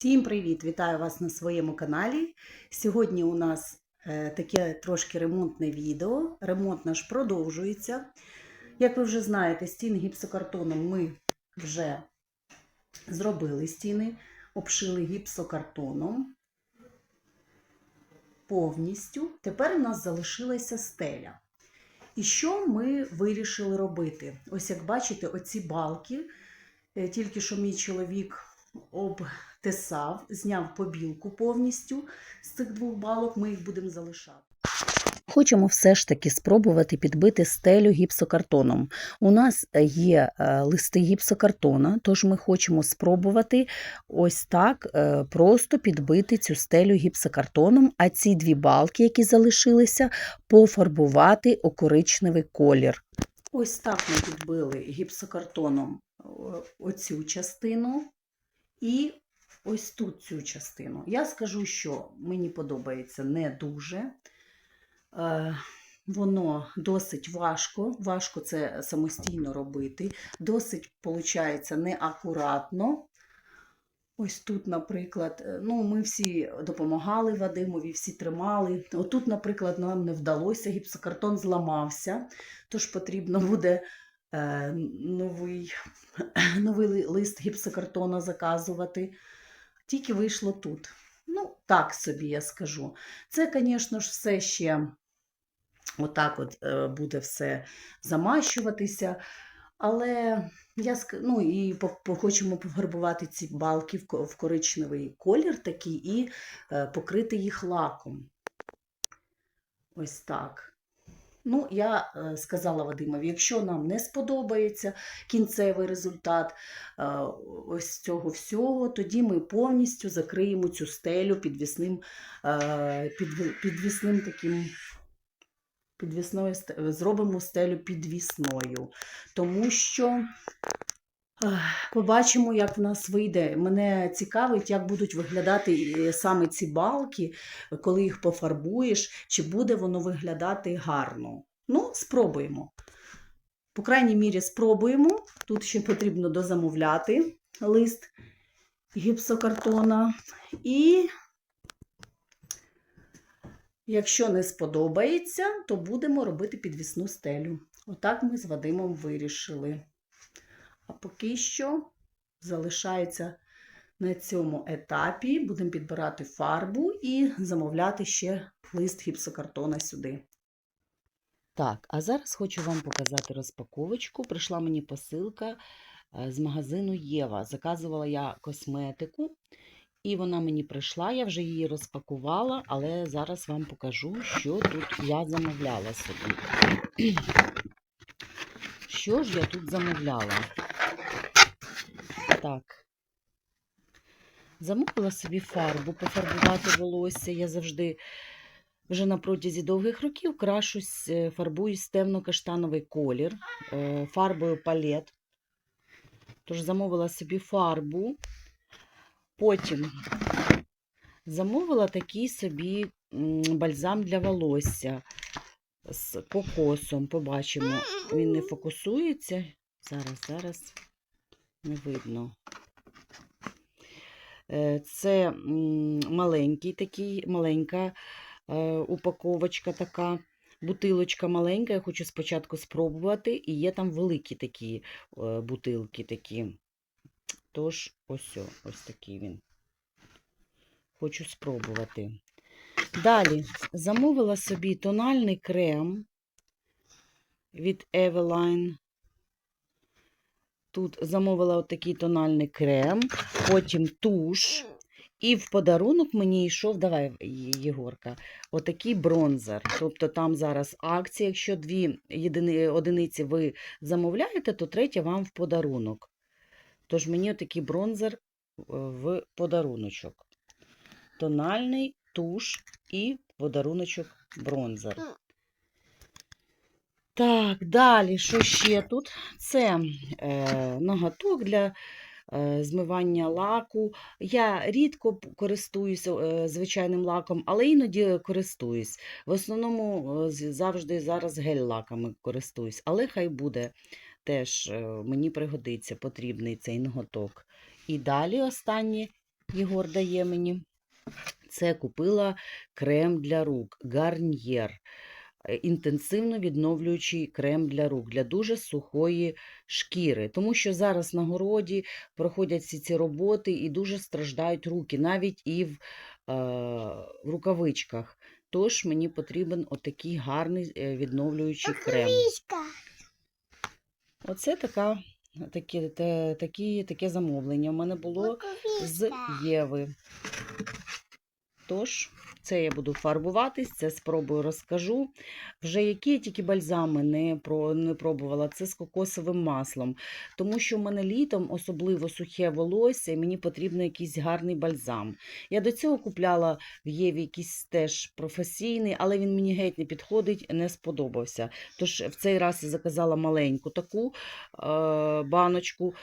Всім привіт! Вітаю вас на своєму каналі. Сьогодні у нас е, таке трошки ремонтне відео. Ремонт наш продовжується. Як ви вже знаєте, стіни гіпсокартоном ми вже зробили стіни, обшили гіпсокартоном повністю. Тепер у нас залишилася стеля. І що ми вирішили робити? Ось як бачите, оці балки, е, тільки що мій чоловік обтесав, зняв побілку повністю з цих двох балок, ми їх будемо залишати. Хочемо все ж таки спробувати підбити стелю гіпсокартоном. У нас є е, листи гіпсокартона, тож ми хочемо спробувати ось так е, просто підбити цю стелю гіпсокартоном, а ці дві балки, які залишилися, пофарбувати у коричневий колір. Ось так ми підбили гіпсокартоном оцю частину і ось тут цю частину. Я скажу, що мені подобається не дуже. Е, Воно досить важко, важко це самостійно робити. Досить, виходить, неакуратно. Ось тут, наприклад, е, ну, ми всі допомагали Вадимові, всі тримали. Отут, наприклад, нам не вдалося, гіпсокартон зламався, тож потрібно буде е, новий, новий лист гіпсокартона заказувати. Тільки вийшло тут. Ну, так собі я скажу. Це, звісно ж, все ще отак от е, буде все замащуватися. Але я ну, і хочемо пофарбувати ці балки в коричневий колір такий і е, покрити їх лаком. Ось так. Ну, я е, сказала Вадимові, якщо нам не сподобається кінцевий результат е, ось цього всього, тоді ми повністю закриємо цю стелю підвісним, е, підвісним таким. Підвісною зробимо стелю підвісною, тому що побачимо, як в нас вийде. Мене цікавить, як будуть виглядати е, саме ці балки, коли їх пофарбуєш, чи буде воно виглядати гарно. Ну, спробуємо. По крайній мірі, спробуємо. Тут ще потрібно дозамовляти лист гіпсокартона. І якщо не сподобається, то будемо робити підвісну стелю. Отак ми з Вадимом вирішили. А поки що залишається на цьому етапі. Будемо підбирати фарбу і замовляти ще лист гіпсокартона сюди. Так, а зараз хочу вам показати розпаковочку. Прийшла мені посилка е, з магазину Єва. Заказувала я косметику, і вона мені прийшла. Я вже її розпакувала, але зараз вам покажу, що тут я замовляла собі. Що ж я тут замовляла? Так. Замовила собі фарбу, пофарбувати волосся. Я завжди вже на протязі довгих років крашусь, е, фарбуюсь темно-каштановий колір е, фарбою палет. Тож замовила собі фарбу. Потім замовила такий собі бальзам для волосся з кокосом. Побачимо, він не фокусується. Зараз, зараз не видно. Е, Це маленький такий, маленька е, упаковочка така, бутилочка маленька. Я хочу спочатку спробувати. І є там великі такі е, бутилки такі. Тож, ось, ось такий він. Хочу спробувати. Далі замовила собі тональний крем від Eveline. Тут замовила отакий тональний крем, потім туш. І в подарунок мені йшов, давай, Єгорка, отакий бронзер. Тобто там зараз акція, якщо дві єдини, одиниці ви замовляєте, то третя вам в подарунок. Тож мені отакий бронзер е, в подаруночок. Тональний туш і подаруночок бронзер. Так, далі, що ще тут? Це е, ноготок для е, змивання лаку. Я рідко користуюся е, звичайним лаком, але іноді користуюсь. В основному е, завжди зараз гель-лаками користуюсь, але хай буде теж е, мені пригодиться потрібний цей ноготок. І далі останнє Єгор дає мені. Це купила крем для рук Гарньєр. Е, Інтенсивно відновлюючий крем для рук для дуже сухої шкіри. Тому що зараз на городі проходять всі ці роботи і дуже страждають руки, навіть і в, е, в рукавичках. Тож мені потрібен отакий гарний е, відновлюючий крем. Оце така, такі, те, такі, таке замовлення в мене було з Єви. Тож, це я буду фарбуватись, це спробую розкажу. Вже які я тільки бальзами не, про, не пробувала, це з кокосовим маслом. Тому що в мене літом особливо сухе волосся, і мені потрібен якийсь гарний бальзам. Я до цього купляла в Єві якийсь теж професійний, але він мені геть не підходить, не сподобався. Тож в цей раз я заказала маленьку таку е, баночку.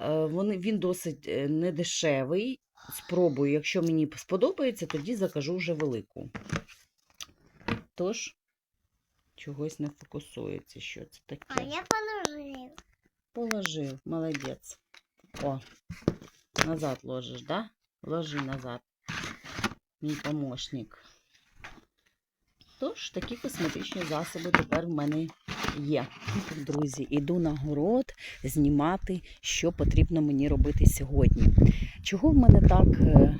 Е, вони, він досить е, недешевий. Спробую, якщо мені сподобається, тоді закажу вже велику. Тож, чогось не фокусується, що це таке. А я положив. Положив, молодець. О, назад ложиш, да? Ложи назад. Мій помощник. Тож, такі косметичні засоби тепер в мене є. Друзі, іду на город знімати, що потрібно мені робити сьогодні. Чого в мене так е,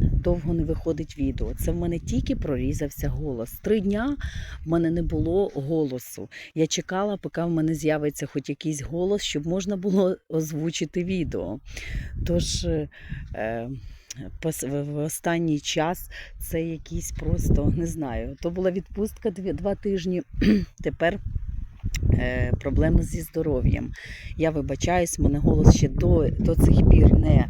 довго не виходить відео? Це в мене тільки прорізався голос. Три дня в мене не було голосу. Я чекала, поки в мене з'явиться хоч якийсь голос, щоб можна було озвучити відео. Тож е, е, в останній час це якийсь просто не знаю. То була відпустка два тижні. Тепер проблеми зі здоров'ям. Я вибачаюсь, мене голос ще до, до цих пір не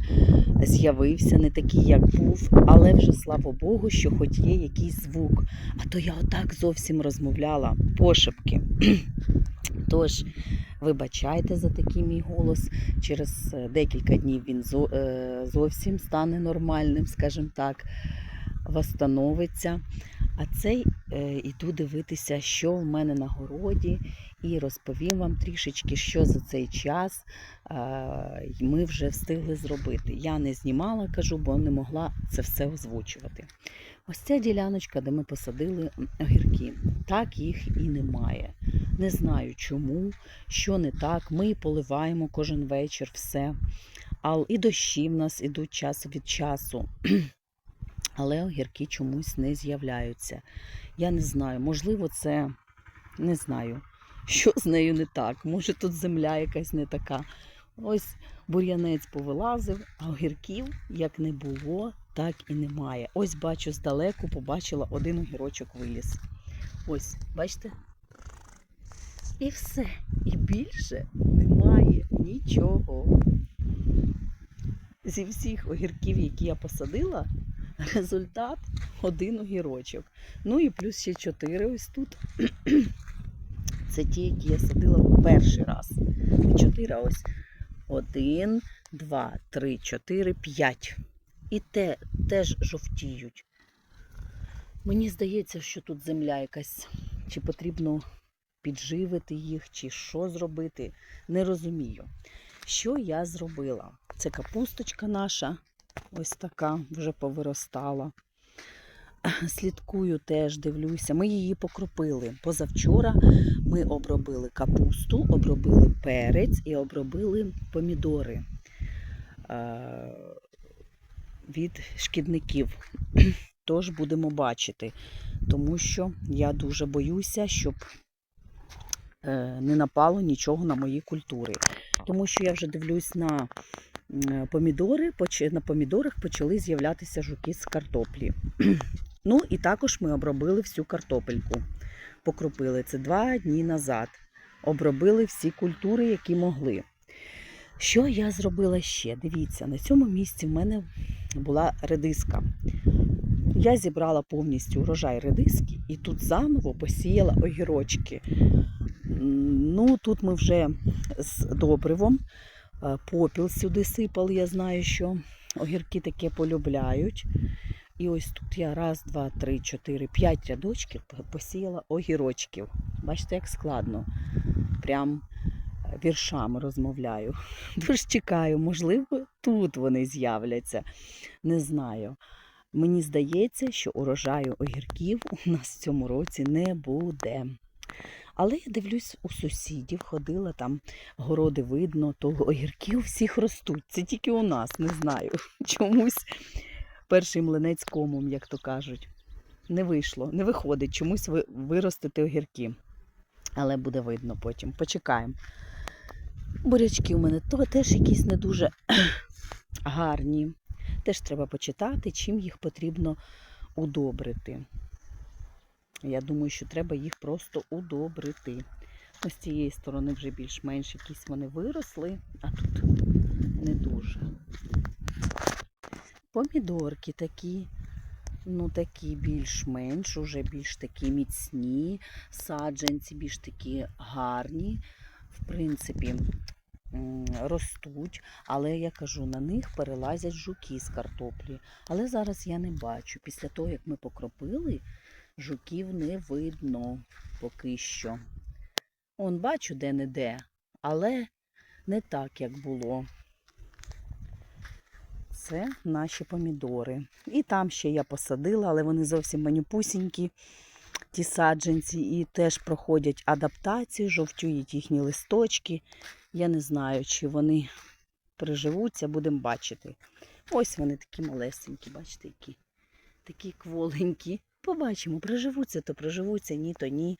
з'явився, не такий, як був, але вже слава Богу, що хоч є якийсь звук. А то я отак зовсім розмовляла пошепки. Тож, вибачайте за такий мій голос. Через е, декілька днів він е, зовсім стане нормальним, скажімо так, восстановиться. А цей е, іду дивитися, що в мене на городі, і розповім вам трішечки, що за цей час ми вже встигли зробити. Я не знімала, кажу, бо не могла це все озвучувати. Ось ця діляночка, де ми посадили огірки, так їх і немає. Не знаю чому, що не так. Ми поливаємо кожен вечір все. І дощі в нас ідуть час від часу. Але огірки чомусь не з'являються. Я не знаю, можливо, це не знаю, що з нею не так. Може, тут земля якась не така. Ось бур'янець повилазив, а огірків як не було, так і немає. Ось бачу здалеку, побачила один огірочок виліз. Ось, бачите? І все. І більше немає нічого. Зі всіх огірків, які я посадила, результат один огірочок. Ну і плюс ще чотири ось тут. Це ті, які я садила в перший раз. Чотири, ось один, два, три, чотири, п'ять. І те теж жовтіють. Мені здається, що тут земля якась, чи потрібно підживити їх, чи що зробити. Не розумію. Що я зробила? Це капусточка наша, ось така, вже повиростала. Слідкую теж, дивлюся. Ми її покропили. Позавчора ми обробили капусту, обробили перець і обробили помідори е, від шкідників. Тож будемо бачити, тому що я дуже боюся, щоб е, не напало нічого на мої культури. Тому що я вже дивлюсь на помідори, на помідорах почали з'являтися жуки з картоплі. Ну і також ми обробили всю картопельку. Покропили це два дні назад. Обробили всі культури, які могли. Що я зробила ще? Дивіться, на цьому місці в мене була редиска. Я зібрала повністю урожай редиски і тут заново посіяла огірочки. Ну, тут ми вже з добривом. Е, Попіл сюди сипали. Я знаю, що огірки таке полюбляють. І ось тут я раз, два, три, чотири, п'ять рядочків посіяла огірочків. Бачите, як складно. Прям віршами розмовляю. Тож чекаю, можливо, тут вони з'являться. Не знаю. Мені здається, що урожаю огірків у нас в цьому році не буде. Але я дивлюсь у сусідів, ходила там, городи видно, то огірків всіх ростуть. Це тільки у нас, не знаю. Чомусь перший млинець комом, як то кажуть. Не вийшло, не виходить чомусь виростити огірки. Але буде видно потім. Почекаємо. Бурячки у мене то теж якісь не дуже гарні. Теж треба почитати, чим їх потрібно удобрити. Я думаю, що треба їх просто удобрити. Ось з цієї сторони вже більш-менш якісь вони виросли, а тут не дуже. Помідорки такі, ну такі більш-менш, уже більш такі міцні, саджанці більш такі гарні. В принципі, ростуть, але я кажу, на них перелазять жуки з картоплі. Але зараз я не бачу. Після того, як ми покропили, жуків не видно поки що. Он бачу де-не-де, але не так, як було. Це наші помідори. І там ще я посадила, але вони зовсім манюпусінькі, ті саджанці, і теж проходять адаптацію, жовтюють їхні листочки. Я не знаю, чи вони приживуться, будемо бачити. Ось вони такі малесенькі, бачите, які такі кволенькі. Побачимо, приживуться, то приживуться, ні, то ні.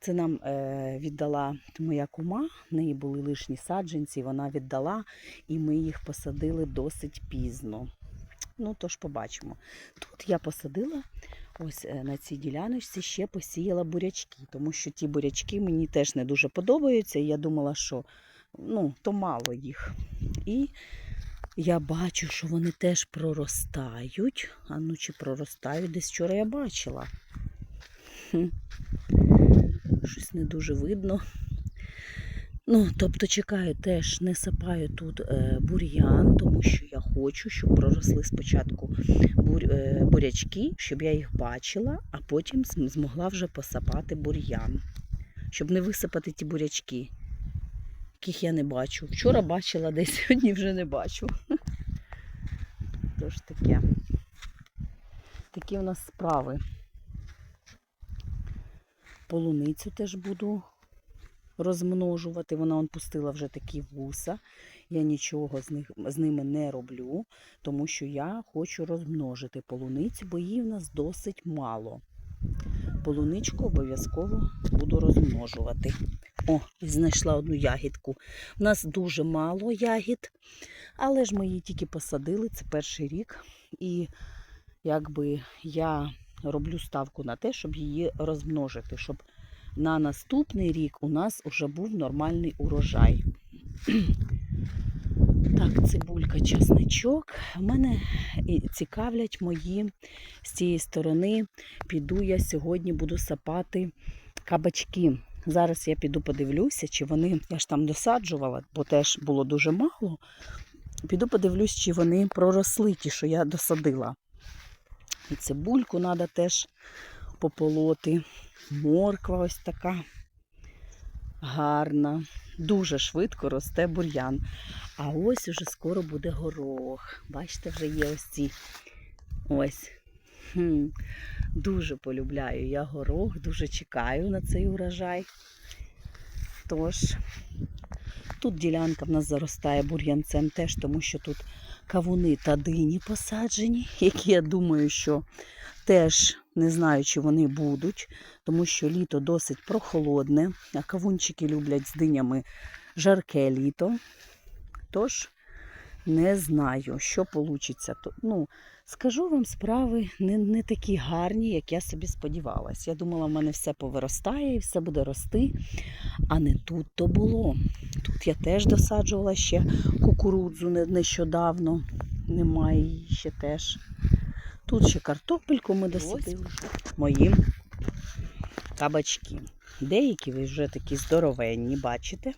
Це нам е, віддала моя кума, в неї були лишні саджанці, вона віддала, і ми їх посадили досить пізно. Ну, тож побачимо. Тут я посадила ось е, на цій діляночці ще посіяла бурячки, тому що ті бурячки мені теж не дуже подобаються. І я думала, що ну, то мало їх. І я бачу, що вони теж проростають. А ну чи проростають? Десь вчора я бачила. Хм. Щось не дуже видно. Ну, тобто чекаю, теж не сапаю тут е, бур'ян, тому що я хочу, щоб проросли спочатку бурь, е, бурячки, щоб я їх бачила, а потім змогла вже посапати бур'ян. Щоб не висипати ті бурячки, яких я не бачу. Вчора бачила, десь сьогодні вже не бачу. Тож таке. Такі в нас справи. Полуницю теж буду розмножувати. Вона он пустила вже такі вуса. Я нічого з, них, з ними не роблю, тому що я хочу розмножити полуницю, бо її в нас досить мало. Полуничку обов'язково буду розмножувати. О, знайшла одну ягідку. У нас дуже мало ягід, але ж ми її тільки посадили, це перший рік. І якби я роблю ставку на те, щоб її розмножити, щоб на наступний рік у нас вже був нормальний урожай. Так, цибулька, часничок. В мене цікавлять мої з цієї сторони. Піду я сьогодні буду сапати кабачки. Зараз я піду подивлюся, чи вони, я ж там досаджувала, бо теж було дуже мало. Піду подивлюсь, чи вони проросли, ті, що я досадила. І цибульку треба теж пополоти. Морква ось така гарна. Дуже швидко росте бур'ян. А ось уже скоро буде горох. Бачите, вже є ось ці. Ось. Хм. Дуже полюбляю я горох, дуже чекаю на цей урожай. Тож, тут ділянка в нас заростає бур'янцем теж, тому що тут кавуни та дині посаджені, які я думаю, що теж не знаю, чи вони будуть, тому що літо досить прохолодне, а кавунчики люблять з динями жарке літо. Тож не знаю, що вийде. Ну, скажу вам, справи не, не такі гарні, як я собі сподівалась. Я думала, в мене все повиростає і все буде рости. А не тут то було. Тут я теж досаджувала ще кукурудзу нещодавно. Немає її ще теж. Тут ще картопельку ми досадили. Мої кабачки. Деякі ви вже такі здоровенні, бачите?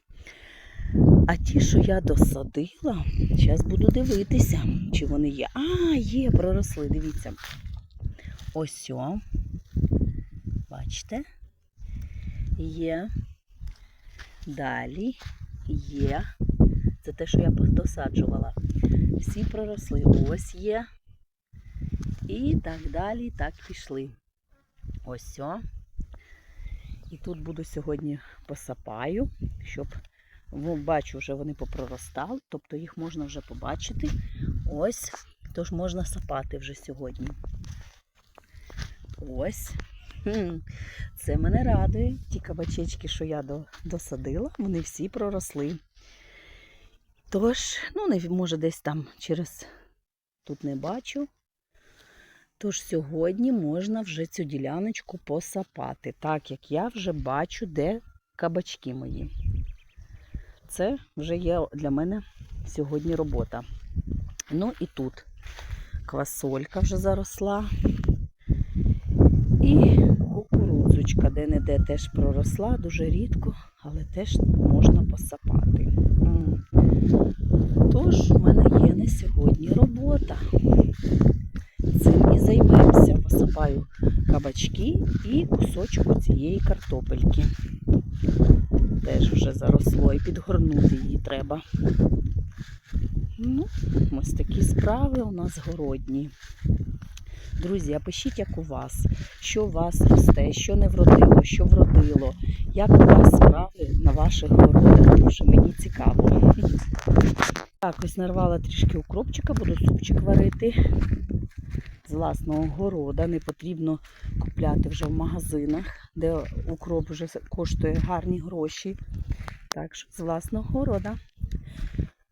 А ті, що я досадила, зараз буду дивитися, чи вони є. А, є, проросли, дивіться. Ось о. Бачите? Є. Далі є. Це те, що я досаджувала. Всі проросли. Ось є. І так далі, так пішли. Ось о. І тут буду сьогодні посапаю, щоб бачу, вже вони попроростали, тобто їх можна вже побачити. Ось, тож можна сапати вже сьогодні. Ось. Це мене радує. Ті кабачечки, що я досадила, вони всі проросли. Тож, ну, може десь там через тут не бачу. Тож сьогодні можна вже цю діляночку посапати, так як я вже бачу, де кабачки мої. Це вже є для мене сьогодні робота. Ну і тут квасолька вже заросла. І кукурудзочка де-не-де теж проросла, дуже рідко, але теж можна посапати. Тож, в мене є на сьогодні робота. Цим і займемося. Посипаю кабачки і кусочок цієї картопельки. Теж вже заросло і підгорнути її треба. Ну, ось такі справи у нас городні. Друзі, а пишіть, як у вас, що у вас росте, що не вродило, що вродило, як у вас справи на ваших городах, тому що мені цікаво. Так, ось нарвала трішки укропчика, буду супчик варити з власного города. Не потрібно купляти вже в магазинах, де укроп вже коштує гарні гроші. Так що з власного города.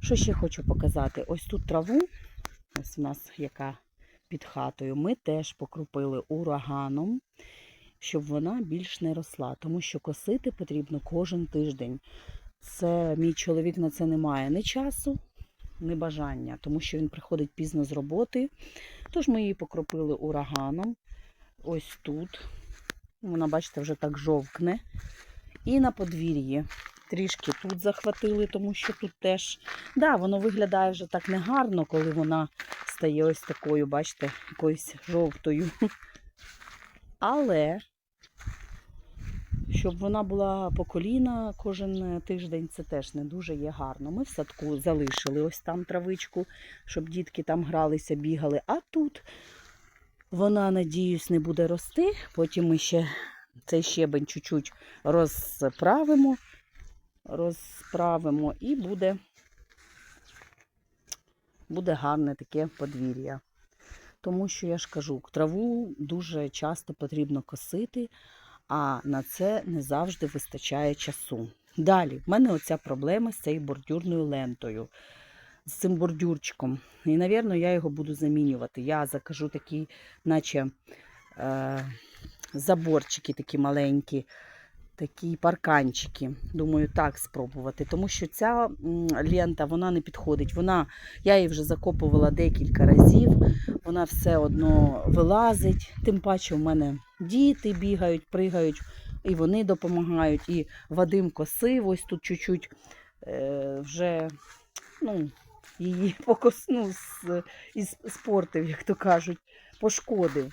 Що ще хочу показати? Ось тут траву, ось у нас яка під хатою, ми теж покропили ураганом, щоб вона більш не росла, тому що косити потрібно кожен тиждень. Це мій чоловік на це не має ні часу, ні бажання, тому що він приходить пізно з роботи. Тож ми її покропили ураганом. Ось тут. Вона, бачите, вже так жовкне. І на подвір'ї. Трішки тут захватили, тому що тут теж. Да, воно виглядає вже так негарно, коли вона стає ось такою, бачите, якоюсь жовтою. Але щоб вона була по коліна кожен тиждень, це теж не дуже є гарно. Ми в садку залишили ось там травичку, щоб дітки там гралися, бігали. А тут вона, надіюсь, не буде рости. Потім ми ще цей щебень чуть-чуть розправимо, розправимо і буде, буде гарне таке подвір'я. Тому що я ж кажу, траву дуже часто потрібно косити, а на це не завжди вистачає часу. Далі, в мене оця проблема з цією бордюрною лентою, з цим бордюрчиком. І, напевно, я його буду замінювати. Я закажу такі, наче е, заборчики такі маленькі, такі парканчики. Думаю, так спробувати. Тому що ця лента вона не підходить. Вона, я її вже закопувала декілька разів, вона все одно вилазить. Тим паче, в мене діти бігають, пригають, і вони допомагають. І Вадим косив, ось тут чуть-чуть е, вже ну, її покосну з, із спортив, як то кажуть, пошкодив.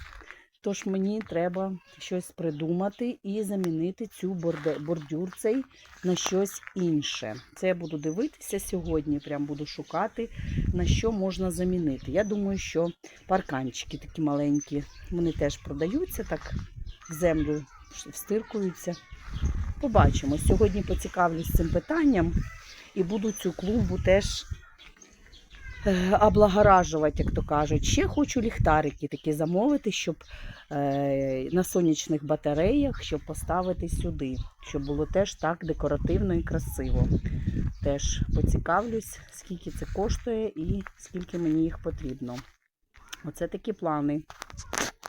Тож мені треба щось придумати і замінити цю бордюр цей на щось інше. Це я буду дивитися сьогодні, прям буду шукати, на що можна замінити. Я думаю, що парканчики такі маленькі, вони теж продаються, так в землю встиркуються. Побачимо. Сьогодні поцікавлюсь цим питанням і буду цю клумбу теж облагоражувати, як то кажуть. Ще хочу ліхтарики такі замовити, щоб е, на сонячних батареях, щоб поставити сюди, щоб було теж так декоративно і красиво. Теж поцікавлюсь, скільки це коштує і скільки мені їх потрібно. Оце такі плани.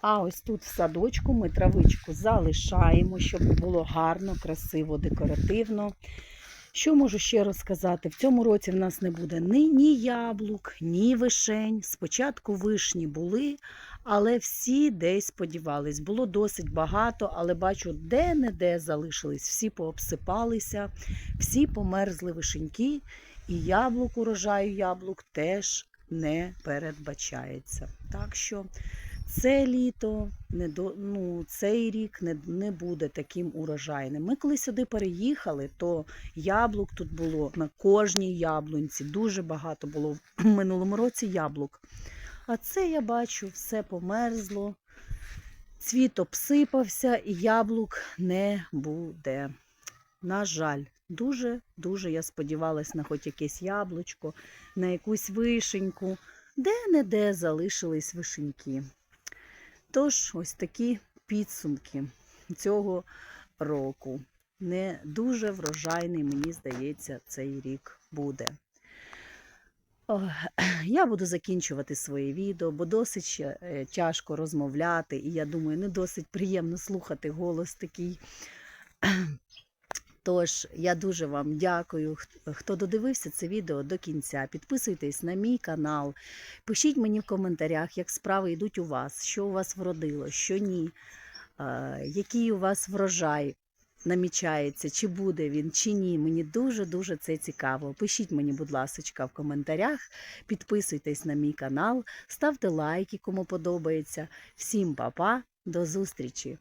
А ось тут в садочку ми травичку залишаємо, щоб було гарно, красиво, декоративно. Що можу ще розказати? В цьому році в нас не буде ні, ні яблук, ні вишень. Спочатку вишні були, але всі десь сподівались. Було досить багато, але бачу, де-не-де залишились. Всі пообсипалися, всі померзли вишеньки, і яблук, урожаю яблук теж не передбачається. Так що це літо, не до, ну, цей рік не, не буде таким урожайним. Ми коли сюди переїхали, то яблук тут було на кожній яблунці. Дуже багато було в минулому році яблук. А це я бачу, все померзло, цвіт обсипався і яблук не буде. На жаль, дуже-дуже я сподівалась на хоч якесь яблучко, на якусь вишеньку, де-не-де залишились вишеньки. Тож, ось такі підсумки цього року. Не дуже врожайний, мені здається, цей рік буде. Я буду закінчувати своє відео, бо досить е, тяжко розмовляти, і я думаю, не досить приємно слухати голос такий. Тож я дуже вам дякую, хто додивився це відео до кінця. Підписуйтесь на мій канал, пишіть мені в коментарях, як справи йдуть у вас, що у вас вродило, що ні, який у вас врожай намічається, чи буде він, чи ні. Мені дуже-дуже це цікаво. Пишіть мені, будь ласка, в коментарях, підписуйтесь на мій канал, ставте лайки, кому подобається. Всім па-па, до зустрічі!